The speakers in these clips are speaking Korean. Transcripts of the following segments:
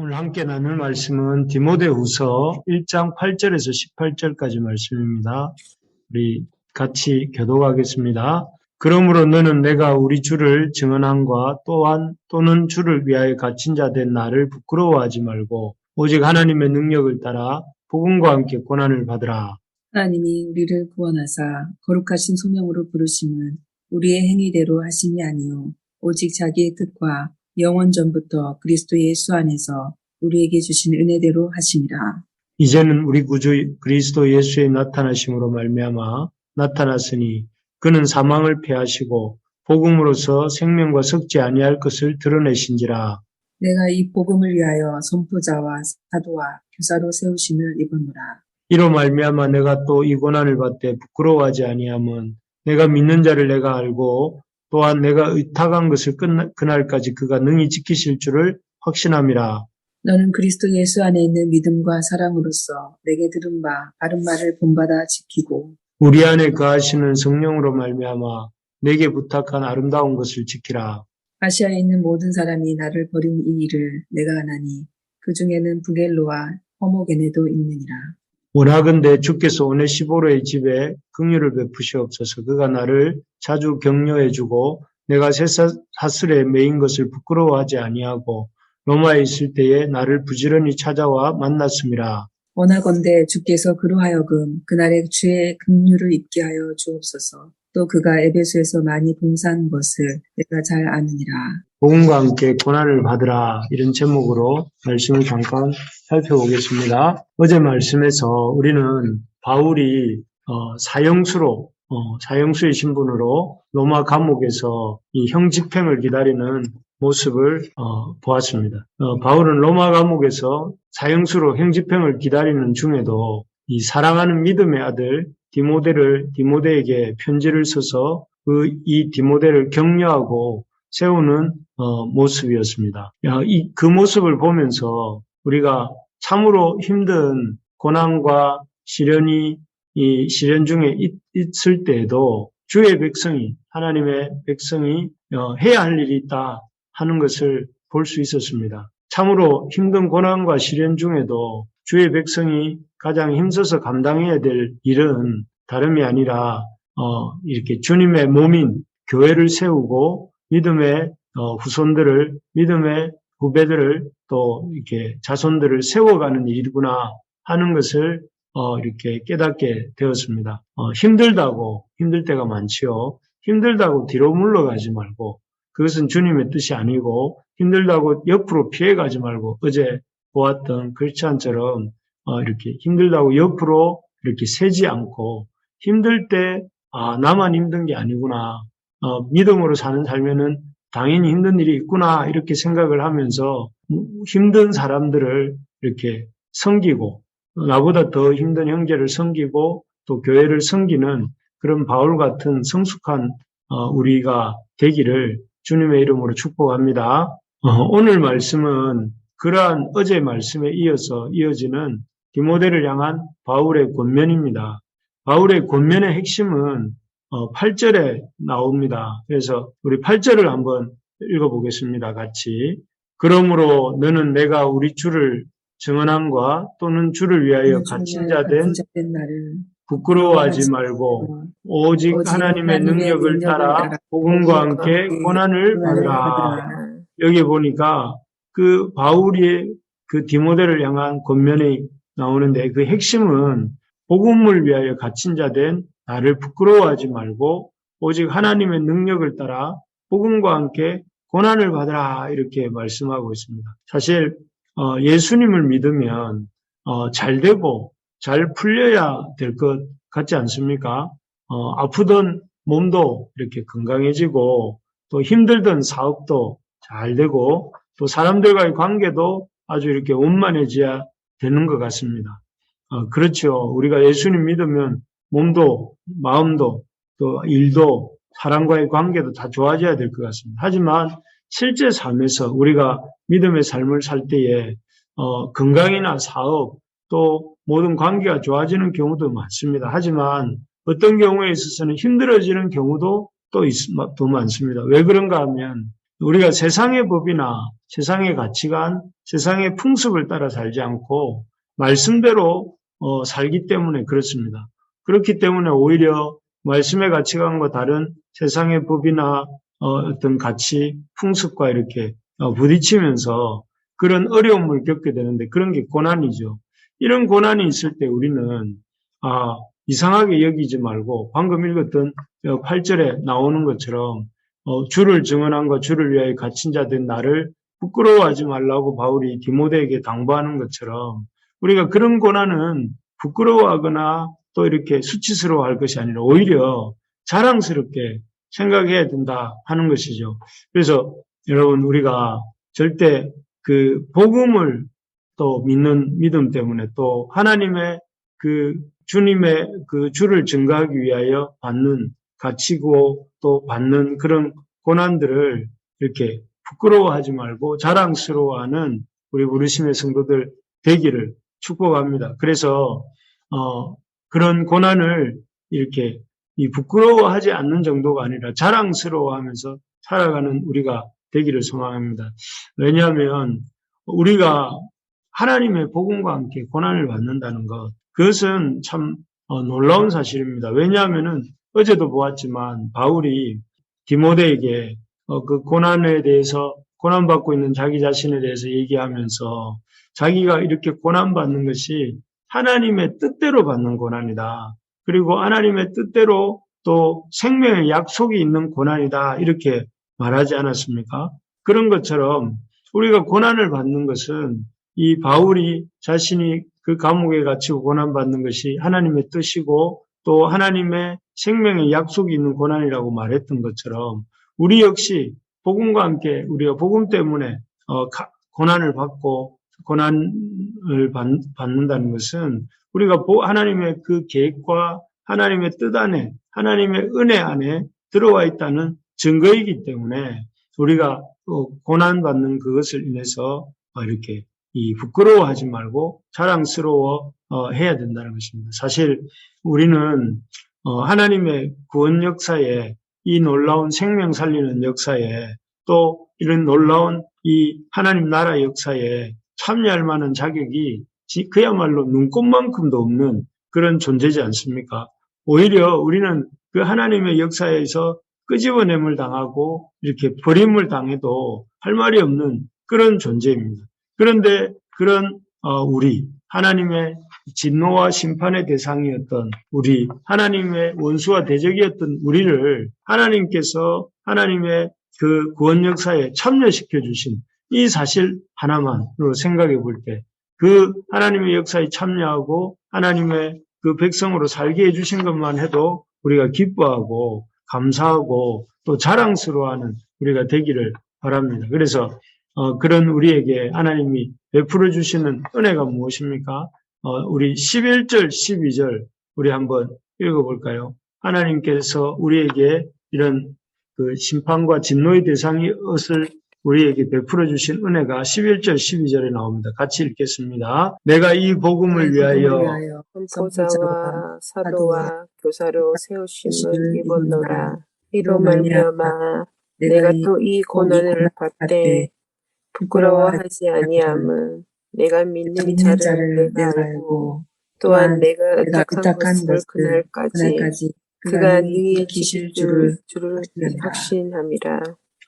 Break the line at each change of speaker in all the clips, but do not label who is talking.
오늘 함께 나눌 말씀은 디모데후서 1장 8절에서 18절까지 말씀입니다. 우리 같이 교독하겠습니다. 그러므로 너는 내가 우리 주를 증언함과 또한 또는 주를 위하여 갇힌 자 된 나를 부끄러워하지 말고 오직 하나님의 능력을 따라 복음과 함께 고난을 받으라.
하나님이 우리를 구원하사 거룩하신 소명으로 부르심은 우리의 행위대로 하심이 아니요 오직 자기의 뜻과 영원 전부터 그리스도 예수 안에서 우리에게 주신 은혜대로 하심이라.
이제는 우리 구주 그리스도 예수의 나타나심으로 말미암아 나타났으니 그는 사망을 패하시고 복음으로서 생명과 섞지 아니할 것을 드러내신지라.
내가 이 복음을 위하여 선포자와 사도와 교사로 세우심을 입었노라.
이로 말미암아 내가 또 이 고난을 받되 부끄러워하지 아니함은 내가 믿는 자를 내가 알고 또한 내가 의탁한 것을 그날까지 그가 능히 지키실 줄을 확신함이라.
너는 그리스도 예수 안에 있는 믿음과 사랑으로서 내게 들은 바 바른 말을 본받아 지키고
우리 안에 거하시는 성령으로 말미암아 내게 부탁한 아름다운 것을 지키라.
아시아에 있는 모든 사람이 나를 버린 이 일을 내가 하나니 그 중에는 부겔로와 허모게네도 있느니라.
원하건대 주께서 오네시보로의 집에 긍휼을 베푸시옵소서. 그가 나를 자주 격려해주고 내가 쇠사슬에 매인 것을 부끄러워하지 아니하고 로마에 있을 때에 나를 부지런히 찾아와 만났음이라.
원하건대 주께서 그로 하여금 그날의 주의 긍휼을 입게 하여 주옵소서. 또 그가 에베소에서 많이 봉사한 것을 내가 잘 아느니라.
복음과 함께 고난을 받으라 이런 제목으로 말씀을 잠깐 살펴보겠습니다. 어제 말씀에서 우리는 바울이 어, 사형수로 어, 사형수의 신분으로 로마 감옥에서 이 형집행을 기다리는 모습을 어, 보았습니다. 어, 바울은 로마 감옥에서 사형수로 형 집행을 기다리는 중에도 이 사랑하는 믿음의 아들 디모데를 디모데에게 편지를 써서 그 이 디모데를 격려하고 세우는 어, 모습이었습니다. 야, 이, 그 모습을 보면서 우리가 참으로 힘든 고난과 시련이 이 시련 중에 있, 있을 때에도 주의 백성이 하나님의 백성이 어, 해야 할 일이 있다 하는 것을 볼 수 있었습니다. 참으로 힘든 고난과 시련 중에도 주의 백성이 가장 힘써서 감당해야 될 일은 다름이 아니라 어, 이렇게 주님의 몸인 교회를 세우고 믿음의 어, 후손들을 믿음의 후배들을 또 이렇게 자손들을 세워가는 일이구나 하는 것을 어, 이렇게 깨닫게 되었습니다. 어, 힘들다고 힘들 때가 많지요. 힘들다고 뒤로 물러가지 말고 그것은 주님의 뜻이 아니고 힘들다고 옆으로 피해가지 말고 어제 보았던 어, 이렇게 힘들다고 옆으로 이렇게 세지 않고 힘들 때 아, 나만 힘든 게 아니구나. 어, 믿음으로 사는 삶에는 당연히 힘든 일이 있구나. 이렇게 생각을 하면서 힘든 사람들을 이렇게 섬기고, 나보다 더 힘든 형제를 섬기고, 또 교회를 섬기는 그런 바울 같은 성숙한 어, 우리가 되기를 주님의 이름으로 축복합니다. 어, 오늘 말씀은 그러한 어제 말씀에 이어서 이어지는 디모데를 향한 바울의 권면입니다. 바울의 권면의 핵심은 8절에 나옵니다. 그래서 우리 8절을 한번 읽어보겠습니다. 같이. 그러므로 너는 내가 우리 주를 증언함과 또는 주를 위하여 갇힌 자된 부끄러워하지 말고 오직 하나님의 능력을 따라 복음과 함께 고난을 받으라. 여기 보니까 그 바울이 그 디모데를 향한 권면이 나오는데 그 핵심은 복음을 위하여 갇힌 자된 나를 부끄러워하지 말고 오직 하나님의 능력을 따라 복음과 함께 고난을 받으라 이렇게 말씀하고 있습니다. 사실 어, 예수님을 믿으면 어, 잘 되고 잘 풀려야 될 것 같지 않습니까? 어, 아프던 몸도 이렇게 건강해지고 또 힘들던 사업도 잘 되고 또 사람들과의 관계도 아주 이렇게 원만해져야 되는 것 같습니다. 그렇죠. 우리가 예수님 믿으면 몸도 마음도 또 일도 사람과의 관계도 다 좋아져야 될 것 같습니다. 하지만 실제 삶에서 우리가 믿음의 삶을 살 때에 어, 건강이나 사업 또 모든 관계가 좋아지는 경우도 많습니다. 하지만 어떤 경우에 있어서는 힘들어지는 경우도 또 있, 더 많습니다. 왜 그런가 하면 우리가 세상의 법이나 세상의 가치관, 세상의 풍습을 따라 살지 않고 말씀대로 어, 살기 때문에 그렇습니다. 그렇기 때문에 오히려 말씀의 가치관과 다른 세상의 법이나 어, 어떤 가치, 풍습과 이렇게 어, 부딪히면서 그런 어려움을 겪게 되는데 그런 게 고난이죠. 이런 고난이 있을 때 우리는 아, 이상하게 여기지 말고 방금 읽었던 8절에 나오는 것처럼 어, 주를 증언한과 주를 위하여 갇힌 자 된 나를 부끄러워하지 말라고 바울이 디모데에게 당부하는 것처럼 우리가 그런 고난은 부끄러워하거나 또 이렇게 수치스러워할 것이 아니라 오히려 자랑스럽게 생각해야 된다 하는 것이죠. 그래서 여러분 우리가 절대 그 복음을 또 믿는 믿음 때문에 또 하나님의 그 주님의 그 주를 증거하기 위하여 받는 갇히고 또 받는 그런 고난들을 이렇게 부끄러워하지 말고 자랑스러워하는 우리 부르심의 성도들 되기를 축복합니다. 그래서 어 그런 고난을 이렇게 이 부끄러워하지 않는 정도가 아니라 자랑스러워하면서 살아가는 우리가 되기를 소망합니다. 왜냐하면 우리가 하나님의 복음과 함께 고난을 받는다는 것, 그것은 참 어, 놀라운 사실입니다. 왜냐하면은 어제도 보았지만 바울이 디모데에게 어, 그 고난에 대해서 고난받고 있는 자기 자신에 대해서 얘기하면서 자기가 이렇게 고난받는 것이 하나님의 뜻대로 받는 고난이다. 그리고 하나님의 뜻대로 또 생명의 약속이 있는 고난이다. 이렇게 말하지 않았습니까? 그런 것처럼 우리가 고난을 받는 것은 이 바울이 자신이 그 감옥에 갇히고 고난받는 것이 하나님의 뜻이고 또 하나님의 생명의 약속이 있는 고난이라고 말했던 것처럼 우리 역시 복음과 함께 우리가 복음 때문에 어, 고난을 받고 고난을 받는다는 것은 우리가 하나님의 그 계획과 하나님의 뜻 안에 하나님의 은혜 안에 들어와 있다는 증거이기 때문에 우리가 고난 받는 그것을 인해서 이렇게 이 부끄러워하지 말고 자랑스러워 어, 해야 된다는 것입니다. 사실 우리는 어, 하나님의 구원 역사에 이 놀라운 생명 살리는 역사에 또 이런 놀라운 이 하나님 나라 역사에 참여할 만한 자격이 그야말로 눈꽃만큼도 없는 그런 존재지 않습니까? 오히려 우리는 그 하나님의 역사에서 끄집어냄을 당하고 이렇게 버림을 당해도 할 말이 없는 그런 존재입니다. 그런데 그런 어, 우리 하나님의 진노와 심판의 대상이었던 우리 하나님의 원수와 대적이었던 우리를 하나님께서 하나님의 그 구원 역사에 참여시켜 주신 이 사실 하나만으로 생각해 볼 때 그 하나님의 역사에 참여하고 하나님의 그 백성으로 살게 해주신 것만 해도 우리가 기뻐하고 감사하고 또 자랑스러워하는 우리가 되기를 바랍니다. 그래서 어, 그런 우리에게 하나님이 베풀어 주시는 은혜가 무엇입니까? 어, 우리 11절, 12절 우리 한번 읽어볼까요? 하나님께서 우리에게 이런 그 심판과 진노의 대상이 것을 우리에게 베풀어 주신 은혜가 11절, 12절에 나옵니다. 같이 읽겠습니다. 내가 이 복음을 위하여
선포자와 사도와 교사로 세우심을 입었노라. 이로 말미암아 내가 또 이 고난을 받되 부끄러워하지 아니함은 내가 믿는 자를 내가 알고 또한 내가 의탁한 것을 그날까지 그가 능히 지실 줄을 줄을 확신함이라.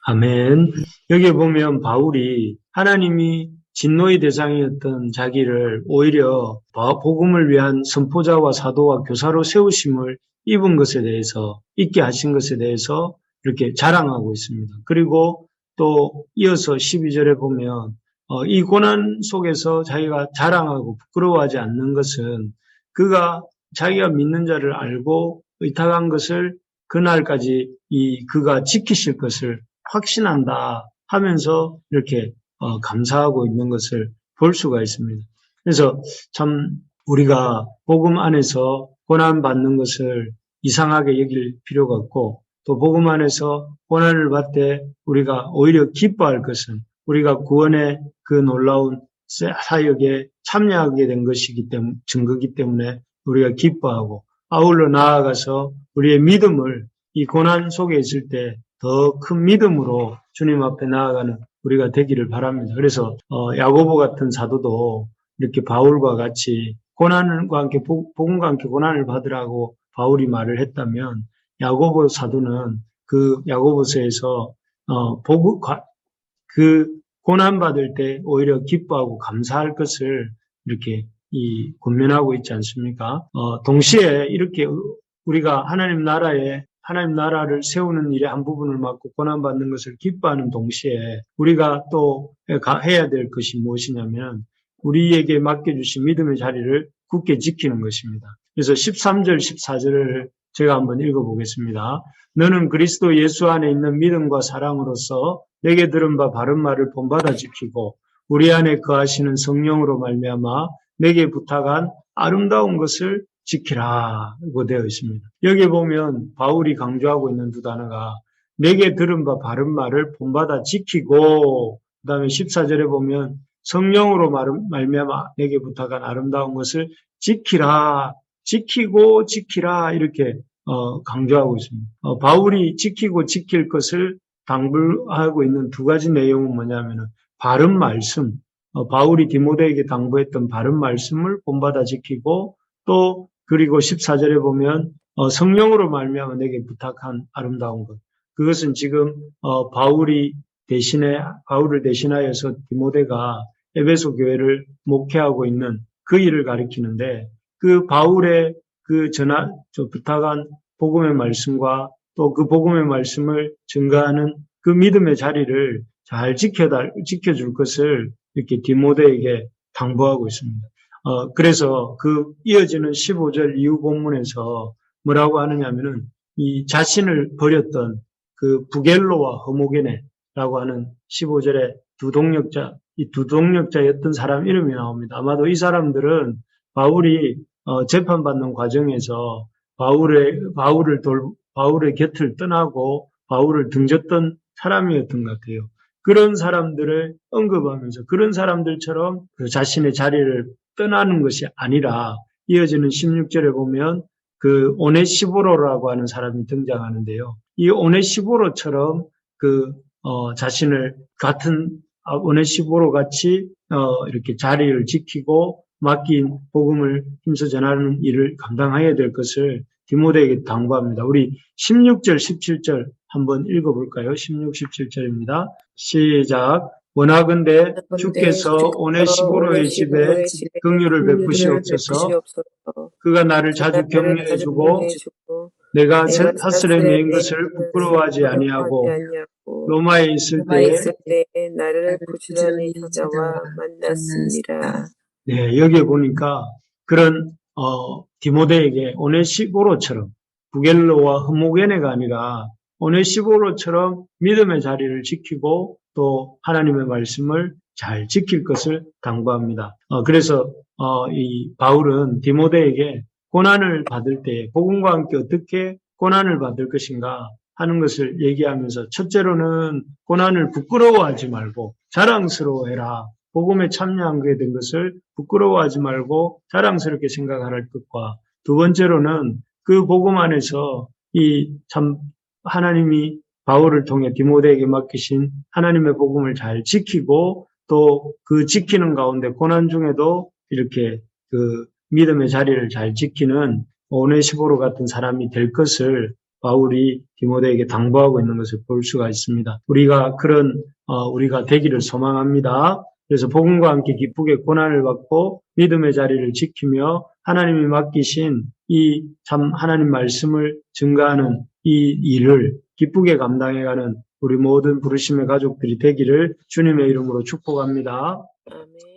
아멘. 여기 보면 바울이 하나님이 진노의 대상이었던 자기를 오히려 복음을 위한 선포자와 사도와 교사로 세우심을 입은 것에 대해서 있게 하신 것에 대해서 이렇게 자랑하고 있습니다. 그리고 또 이어서 12절에 보면 어, 이 고난 속에서 자기가 자랑하고 부끄러워하지 않는 것은 그가 자기가 믿는 자를 알고 의탁한 것을 그날까지 이 그가 지키실 것을 확신한다 하면서 이렇게 어, 감사하고 있는 것을 볼 수가 있습니다. 그래서 참 우리가 복음 안에서 고난 받는 것을 이상하게 여길 필요가 없고 또 복음 안에서 고난을 받되 우리가 오히려 기뻐할 것은 우리가 구원의 그 놀라운 사역에 참여하게 된 것이기 때문에 증거기 때문에 우리가 기뻐하고 아울러 나아가서 우리의 믿음을 이 고난 속에 있을 때 더 큰 믿음으로 주님 앞에 나아가는 우리가 되기를 바랍니다. 그래서 어, 야고보 같은 사도도 이렇게 바울과 같이 고난과 함께 복- 복음과 함께 고난을 받으라고 바울이 말을 했다면 야고보 사도는 그 야고보서에서 어, 복음 과- 그 고난 받을 때 오히려 기뻐하고 감사할 것을 이렇게 이 권면하고 있지 않습니까? 어, 동시에 이렇게 우리가 하나님 나라에 하나님 나라를 세우는 일의 한 부분을 맡고 고난받는 것을 기뻐하는 동시에 우리가 또 가- 해야 될 것이 무엇이냐면 우리에게 맡겨주신 믿음의 자리를 굳게 지키는 것입니다. 그래서 13절, 14절을 제가 한번 읽어보겠습니다. 너는 그리스도 예수 안에 있는 믿음과 사랑으로서 내게 들은 바 바른 말을 본받아 지키고 우리 안에 거하시는 성령으로 말미암아 내게 부탁한 아름다운 것을 지키라고 되어 있습니다. 여기 보면 바울이 강조하고 있는 두 단어가 내게 들은 바 바른 말을 본받아 지키고 그 다음에 14절에 보면 성령으로 말- 말미암아 내게 부탁한 아름다운 것을 지키라 지키고 지키라 이렇게 어, 강조하고 있습니다. 어, 바울이 지키고 지킬 것을 당부하고 있는 두 가지 내용은 뭐냐면은 바른 말씀, 어, 바울이 디모데에게 당부했던 바른 말씀을 본받아 지키고 또 그리고 14절에 보면 어, 성령으로 말미암아 내게 부탁한 아름다운 것. 그것은 지금 어, 바울이 대신에 바울을 대신하여서 디모데가 에베소 교회를 목회하고 있는 그 일을 가리키는데 그 바울의 그 전하 저 부탁한 복음의 말씀과 또 그 복음의 말씀을 증가하는 그 믿음의 자리를 잘 지켜달 지켜줄 것을 이렇게 디모데에게 당부하고 있습니다. 어, 그래서 그 이어지는 15절 이후 본문에서 뭐라고 하느냐면은 이 자신을 버렸던 그 부겔로와 허모게네라고 하는 15절에 두 동력자, 이 두 동력자였던 사람 이름이 나옵니다. 아마도 이 사람들은 바울이 어, 재판받는 과정에서 바울의, 바울을 돌, 바울의 곁을 떠나고 바울을 등졌던 사람이었던 것 같아요. 그런 사람들을 언급하면서 그런 사람들처럼 그 자신의 자리를 떠나는 것이 아니라 이어지는 16절에 보면 그 오네시보로라고 하는 사람이 등장하는데요. 이 오네시보로처럼 그 어, 자신을 같은 아, 오네시보로 같이 어, 이렇게 자리를 지키고 맡긴 복음을 힘써 전하는 일을 감당해야 될 것을 디모데에게 당부합니다. 우리 16절, 17절 한번 읽어볼까요? 16, 17절입니다. 시작. 원하건대 주께서 오네시보로의 집에 긍휼을 베푸시옵소서 그가 나를 자주 격려해주고 내가 사슬에 매인 것을 부끄러워하지 아니하고 로마에 있을 때에
때 나를 부지런히 찾아와 만났습니다.
네, 여기에 보니까 그런 어, 디모데에게 오네시보로처럼 부겔로와 흐모게네가 아니라 오네시보로처럼 믿음의 자리를 지키고 또 하나님의 말씀을 잘 지킬 것을 당부합니다. 어, 그래서 어, 이 바울은 디모데에게 고난을 받을 때 복음과 함께 어떻게 고난을 받을 것인가 하는 것을 얘기하면서 첫째로는 고난을 부끄러워하지 말고 자랑스러워해라. 복음에 참여하게 된 것을 부끄러워하지 말고 자랑스럽게 생각할 것과 두 번째로는 그 복음 안에서 이 참 하나님이 바울을 통해 디모데에게 맡기신 하나님의 복음을 잘 지키고 또 그 지키는 가운데 고난 중에도 이렇게 그 믿음의 자리를 잘 지키는 오네시보로 같은 사람이 될 것을 바울이 디모데에게 당부하고 있는 것을 볼 수가 있습니다. 우리가 그런 어, 우리가 되기를 소망합니다. 그래서 복음과 함께 기쁘게 고난을 받고 믿음의 자리를 지키며 하나님이 맡기신 이 참 하나님 말씀을 증가하는 이 일을 기쁘게 감당해가는 우리 모든 부르심의 가족들이 되기를 주님의 이름으로 축복합니다.
아멘.